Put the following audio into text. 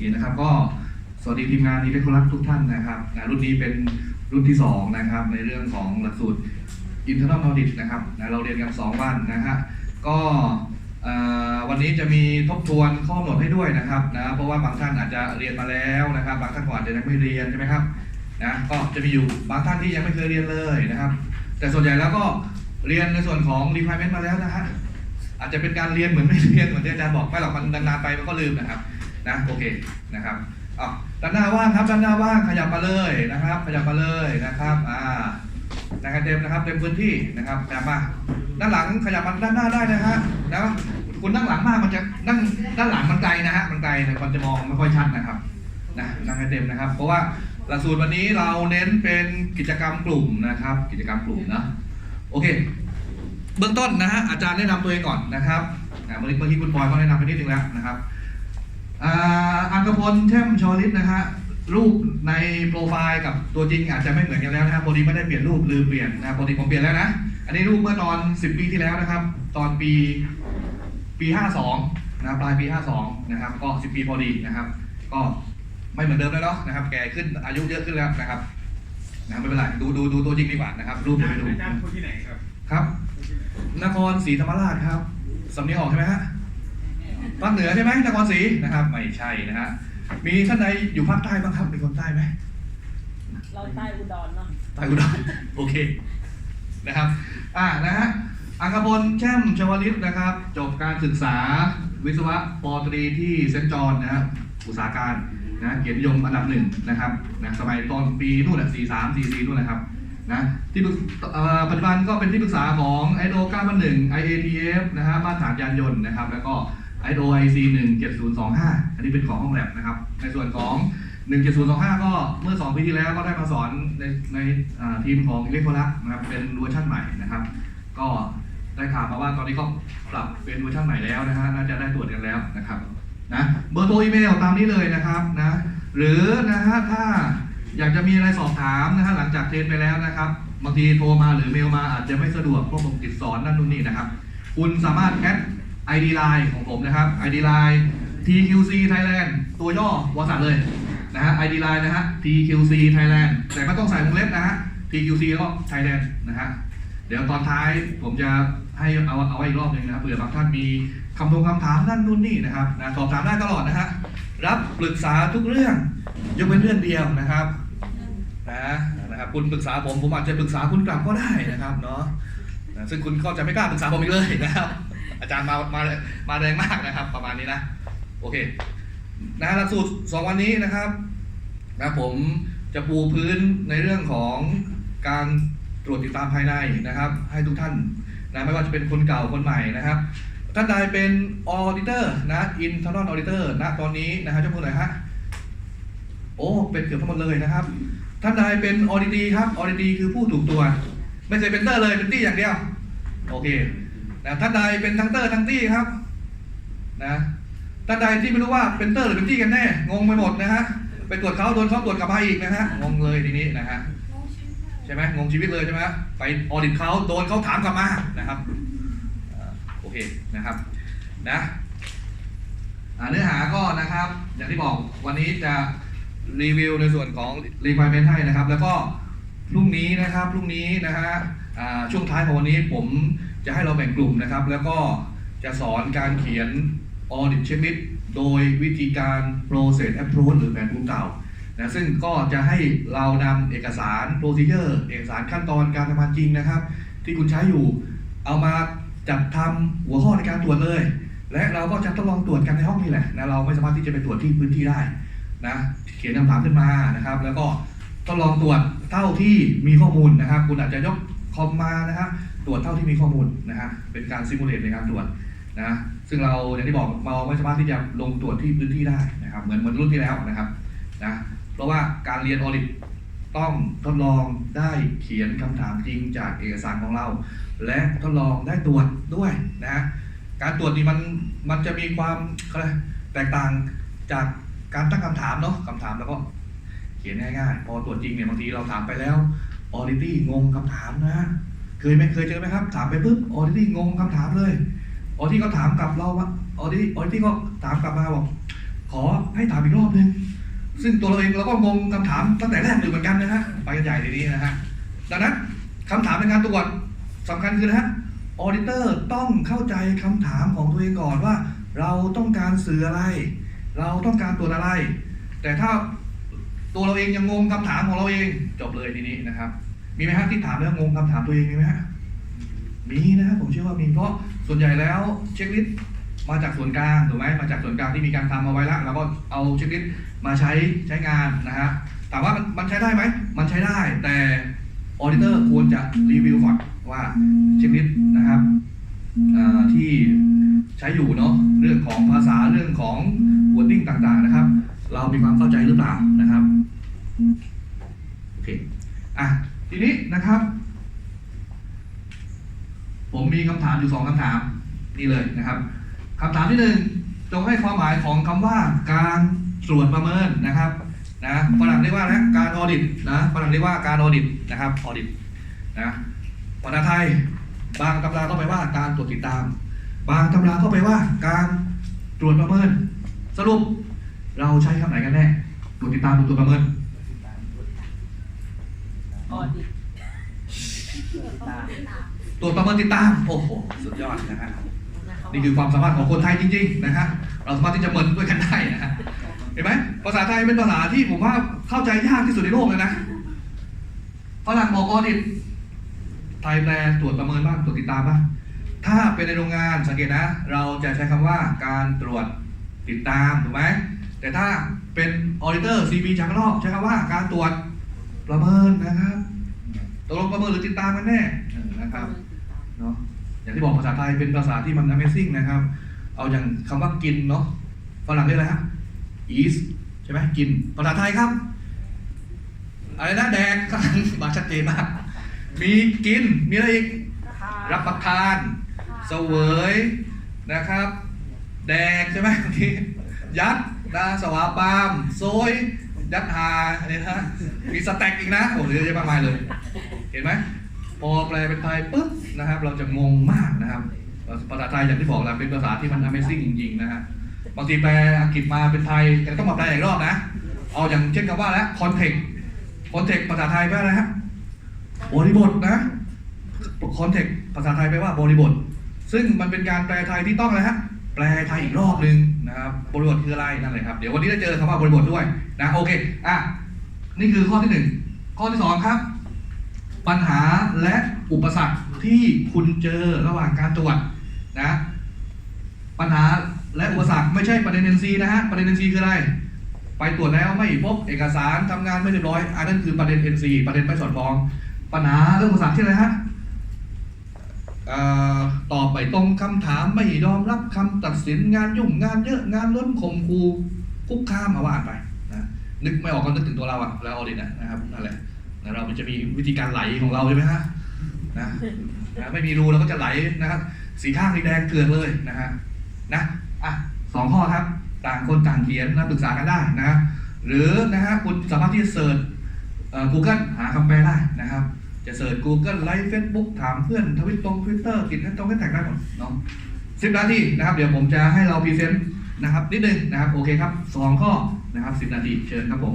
เคนะครับ ก็สวัสดีทีมงานอีเล็กโทรลักทุกท่านนะครับนะรุ่นนี้เป็นรุ่นที่ 2 นะครับ ในเรื่องของหลักสูตร internal audit นะครับนะเราเรียนกัน 2 วันนะฮะก็วันนี้จะมีทบทวนข้อกำหนดให้ด้วยนะครับนะเพราะว่าบางท่านอาจจะเรียนมาแล้วนะครับ บางท่านก็อาจจะยังไม่เรียนใช่ไหมครับนะก็จะมีอยู่บางท่านที่ยังไม่เคยเรียนเลยนะครับ แต่ส่วนใหญ่แล้วก็เรียนในส่วนของ requirement มาแล้วนะฮะอาจจะเป็นการเรียนเหมือนไม่เรียนเหมือนที่อาจารย์บอกไม่หรอกมันนานๆไปมันก็ลืมนะครับ นะโอเคนะครับอะด้านหน้าว่างครับด้านหน้าว่างขยับมาเลยนะครับ ขยับมาเลยนะครับอ่านะครับเต็มนะครับเต็มพื้นที่นะครับขยับมาด้านหลังขยับมาด้านหน้าได้นะฮะนะคุณนั่งหลังมากมันจะนั่งด้านหลังมันไกลนะฮะมันไกลนะมันจะมองไม่ค่อยชัดนะครับนะนั่งให้เต็มนะครับ เพราะว่าหลักสูตรวันนี้เราเน้นเป็นกิจกรรมกลุ่มนะครับ กิจกรรมกลุ่มนะโอเค เบื้องต้นนะฮะอาจารย์แนะนำตัวเองก่อนนะครับเมื่อกี้เมื่อกี้คุณปอยก็แนะนำไปนิดนึงแล้วนะครับ อ่าอังกพลเทมชอลิตนะฮะรูปในโปรไฟล์กับตัวจริงอาจจะไม่เหมือนกันแล้วนะฮะพอดีไม่ได้เปลี่ยนรูปลืมเปลี่ยนนะพอดีผมเปลี่ยนแล้วนะ อันนี้รูปเมื่อตอน 10 ปีที่แล้วนะครับ ตอนปีปี 52 นะปลายปี 52 นะครับ ก็ 10 ปีพอดีนะครับ ก็ไม่เหมือนเดิมแล้วเนาะนะครับ แก่ขึ้นอายุเยอะขึ้นแล้วนะครับนะไม่เป็นไรดูดูดูตัวจริงดีกว่านะครับ รูปอาเดี๋ยวไปดูจารย์คนที่ไหนครับครับคนที่ไหนนครศรีธรรมราชครับสำเนียงออกใช่ไหมฮะ ภาคเหนือใช่ไหมนครศรีนะครับ ไม่ใช่นะฮะมีท่านใดอยู่ภาคใต้บ้างครับมีคนใต้ไหมเราใต้อุดรเนาะใต้อุดรโอเคนะครับ อ่านะฮะอังคพลแช่มชวลิตนะครับ จบการศึกษาวิศวะปอตรีที่เซนต์จอห์นนะครับอุตสาหการนะเกียรตินิยมอันดับหนึ่งนะครับนะสมัยตอนปีนู่นแหละสี่สามสี่สี่นู่นนะครับนะที่ปรึกเอ่อปัจจุบันก็เป็นที่ปรึกษาของ ISO 911 IATF นะฮะมาตรฐานยานยนต์นะครับ แล้วก็ ISO IC 17025 อันนี้เป็นของห้องแลบนะครับ ในส่วนของ 17025 ก็เมื่อ 2 ปีที่แล้วก็ได้มาสอนในในทีมของอิเล็กโทรลักนะครับ เป็นเวอร์ชันใหม่นะครับ ก็ได้ข่าวมาว่าตอนนี้ก็ปรับเป็นเวอร์ชันใหม่แล้วนะฮะ น่าจะได้ตรวจกันแล้วนะครับนะเบอร์โทรอีเมลตามนี้เลยนะครับนะหรือนะฮะถ้าอยากจะมีอะไรสอบถามนะฮะหลังจากเทรนไปแล้วนะครับบางทีโทรมาหรือเมลมาอาจจะไม่สะดวกเพราะผมติดสอนนั่นนู่นนี่นะครับ คุณสามารถแอด ID Line ของผมนะครับ ID Line TQC Thailand ตัวย่อบริษัทเลยนะฮะ ID Line นะฮะ TQC Thailand แต่ไม่ต้องใส่วงเล็บนะฮะ TQC แล้วก็ Thailand นะฮะเดี๋ยวตอนท้ายผมจะให้เอาเอาไว้อีกรอบหนึ่งนะครับเผื่อบางท่านมีคำทงคำถามนั่นนู่นนี่นะครับนะสอบถามได้ตลอดนะฮะรับปรึกษาทุกเรื่องยกเว้นเรื่องเดียวนะครับนะนะครับคุณปรึกษาผมผมอาจจะปรึกษาคุณกลับก็ได้นะครับเนาะนะซึ่งคุณก็จะไม่กล้าปรึกษาผมอีกเลยนะครับ อาจารย์มามามาแรงมากนะครับ ประมาณนี้นะโอเคนะหลักสูตรสองวันนี้นะครับนะผมจะปูพื้นในเรื่องของการตรวจติดตามภายในนะครับ ให้ทุกท่านนะไม่ว่าจะเป็นคนเก่าคนใหม่นะครับ ท่านใดเป็น auditor นะ internal auditor ณตอนนี้นะฮะเจ้าคุณหน่อยฮะโอ้เป็นเกือบทั้งหมดเลยนะครับ ท่านใดเป็นออดิตีครับออดิตีคือผู้ถูกตัว ไม่ใช่เป็นเตอร์เลยเป็นตี้อย่างเดียวโอเค นะท่านใดเป็นทั้งเตอร์ทั้งตี้ครับนะท่านใดที่ไม่รู้ว่าเป็นเตอร์หรือเป็นตี้กันแน่งงไปหมดนะฮะไปตรวจเขาโดนเขาตรวจกลับมาอีกนะฮะงงเลยทีนี้นะฮะใช่ไหมงงชีวิตเลยใช่ไหมไปออดิตเขาโดนเขาถามกลับมานะครับโอเคนะครับนะเนื้อหาก็นะครับ อย่างที่บอกวันนี้จะรีวิวในส่วนของ requirement ให้นะครับ แล้วก็ พรุ่งนี้นะครับพรุ่งนี้นะฮะช่วงท้ายของวันนี้ผมจะให้เราแบ่งกลุ่มนะครับ แล้วก็จะสอนการเขียน audit checklist โดยวิธีการ process approach หรือแผนภูมิเก่านะซึ่งก็จะให้เรานำเอกสาร procedure เอกสารขั้นตอนการทำงานจริงนะครับ ที่คุณใช้อยู่ เอามาจัดทำหัวข้อในการตรวจเลย และเราก็จะทดลองตรวจกันในห้องนี่แหละนะเราไม่สามารถที่จะไปตรวจที่พื้นที่ได้นะเขียนคำถามขึ้นมานะครับ แล้วก็ทดลองตรวจ เท่าที่มีข้อมูลนะครับ คุณอาจจะยกคอมมานะครับตรวจเท่าที่มีข้อมูลนะฮะเป็นการซิมูเลตในการตรวจนะซึ่งเราอย่างที่บอกเราไม่สามารถที่จะลงตรวจที่พื้นที่ได้นะครับ เหมือนเหมือนรุ่นที่แล้วนะครับนะเพราะว่าการเรียนออริตต้องทดลองได้เขียนคำถามจริงจากเอกสารของเรา และทดลองได้ตรวจด้วยนะฮะการตรวจนี่มันมันจะมีความอะไรแตกต่างจากการตั้งคำถามเนาะคำถามแล้วก็ เขียนง่ายๆ พอตรวจจริงเนี่ยบางทีเราถามไปแล้วออดิตี้งงคำถามนะ เคยไหมเคยเจอไหมครับ ถามไปปุ๊บออดิตี้งงคำถามเลยออดิตี้ก็ถามกลับเราว่าออดิตี้ออดิตี้ก็ถามกลับมาบอกขอให้ถามอีกรอบหนึ่งซึ่งตัวเราเองเราก็งงคำถามตั้งแต่แรกอยู่เหมือนกันนะฮะไปกันใหญ่ทีนี้นะฮะดังนั้นคำถามในการตรวจสำคัญคือนะฮะออเดเตอร์ต้องเข้าใจคำถามของตัวเองก่อนว่า เราต้องการสื่ออะไร เราต้องการตรวจอะไร แต่ถ้า ตัวเราเองยังงงคำถามของเราเองจบเลยทีนี้นะครับ มีไหมฮะที่ถามแล้วงงคำถามตัวเองมีไหมฮะมีนะครับผมเชื่อว่ามีเพราะส่วนใหญ่แล้วเช็คลิสต์มาจากส่วนกลางถูกไหมมาจากส่วนกลางที่มีการทำเอาไว้แล้วเราก็เอาเช็คลิสต์มาใช้ใช้งานนะฮะถามว่ามันมันใช้ได้ไหมมันใช้ได้แต่ออเดเตอร์ควรจะรีวิวก่อนว่าเช็คลิสต์นะครับที่ใช้อยู่เนาะเรื่องของภาษาเรื่องของ wording ต่างๆนะครับ เรามีความเข้าใจหรือเปล่านะครับโอเคอะที นี้นะครับ ผมมีคำถามอยู่สองคำถามนี่เลยนะครับคำถามที่หนึ่งจงให้ความหมายของคำว่าการตรวจประเมินนะครับนะฝรั่งเรียกว่านะการออดิตนะฝรั่งเรียกว่าการออดิตนะครับออดิตนะภาษาไทยบางตำราก็ไปว่าการตรวจติดตาม บางตำราก็ไปว่าการตรวจประเมิน สรุปเราใช้คำไหนกันแน่ตรวจติดตามหรือตรวจประเมิน ออดิตตรวจประเมินติดตาม โอ้โห สุดยอดนะฮะ นี่คือความสามารถของคนไทยจริงๆนะฮะ เราสามารถที่จะเหมือนด้วยกันได้นะฮะ เห็นไหม ภาษาไทยเป็นภาษาที่ผมว่าเข้าใจยากที่สุดในโลกเลยนะ ฝรั่งบอกออดิต ไทยแปลตรวจประเมินบ้าง ตรวจติดตามบ้าง ถ้าเป็นในโรงงานสังเกตนะ เราจะใช้คำว่าการตรวจติดตาม ถูกไหม แต่ถ้าเป็นออเดเตอร์ CB จากข้างนอกใช้คำว่าการตรวจ ประเมินนะครับตกลงประเมินหรือติดตามกันแน่เออนะครับเนาะอย่างที่บอกภาษาไทยเป็นภาษาที่มัน Amazing นะครับ เอาอย่างคำว่ากินเนาะฝรั่งเรียกอะไรฮะ eat ใช่ไหมกินภาษาไทยครับ อะไรนะแดกมาชัดเจนมาก มีกิน มีอะไรอีก รับประทานเสวยนะครับ แดกใช่ไหมบางทียัดนะสวาปามโซย ยัดหาเนี่ยนะมีสแต็กอีกนะโอ้โหเยอะแยะมากมายเลย เห็นไหมพอแปลเป็นไทยปุ๊บนะครับ เราจะงงมากนะครับภาษาไทยอย่างที่บอกแล้วเป็นภาษาที่มัน Amazing จริงๆนะฮะบางทีแปลอังกฤษมาเป็นไทยยังต้องมาแปลอีกรอบนะ เอาอย่างเช่นคำว่าแล้ว context context ภาษาไทยแปลอะไรฮะบริบทนะ context ภาษาไทยแปลว่าบริบท ซึ่งมันเป็นการแปลไทยที่ต้องอะไรฮะ แปลไทยอีกรอบหนึ่งนะครับบริบทคืออะไรนั่นเลยครับเดี๋ยววันนี้จะเจอคำว่าบริบทด้วยนะโอเคอะนี่คือข้อที่หนึ่งข้อที่สองครับ ปัญหาและอุปสรรคที่คุณเจอระหว่างการตรวจนะปัญหาและอุปสรรคไม่ใช่ประเด็น NC นะฮะประเด็น NC คืออะไร ไปตรวจแล้วไม่พบเอกสารทำงานไม่เรียบร้อยอันนั้นคือประเด็น NC ประเด็นไม่สอดคล้อง ปัญหาเรื่องอุปสรรคที่อะไรฮะ ตอบไปตรงคำถามไม่ยอมรับคำตัดสินงานยุ่งงานเยอะงานล้นข่มคูคุกคามมาว่าไปนะนึกไม่ออกก็นึกถึงตัวเราอะแล้วออดิตอะนะครับนั่นแหละนะเราจะมีวิธีการไหลของเราใช่ไหมฮะนะนะไม่มีรูเราก็จะไหลนะครับสีข้างสีแดงเกลือเลยนะฮะนะอะสองข้อครับ ต่างคนต่างเขียนนะปรึกษากันได้นะหรือนะฮะคุณสามารถที่จะเสิร์ชเอ่อ Google หาคำแปลได้นะครับ จะเสิร์ช Google ไลฟ์เฟซบุ๊กถามเพื่อนทวิตตรงทวิตเตอร์ติดแฮชตรงแฮชแท็กได้หมดเนาะสิบนาทีนะครับ เดี๋ยวผมจะให้เราพรีเซนต์นะครับนิดนึงนะครับ โอเคครับสองข้อนะครับสิบนาทีเชิญครับผม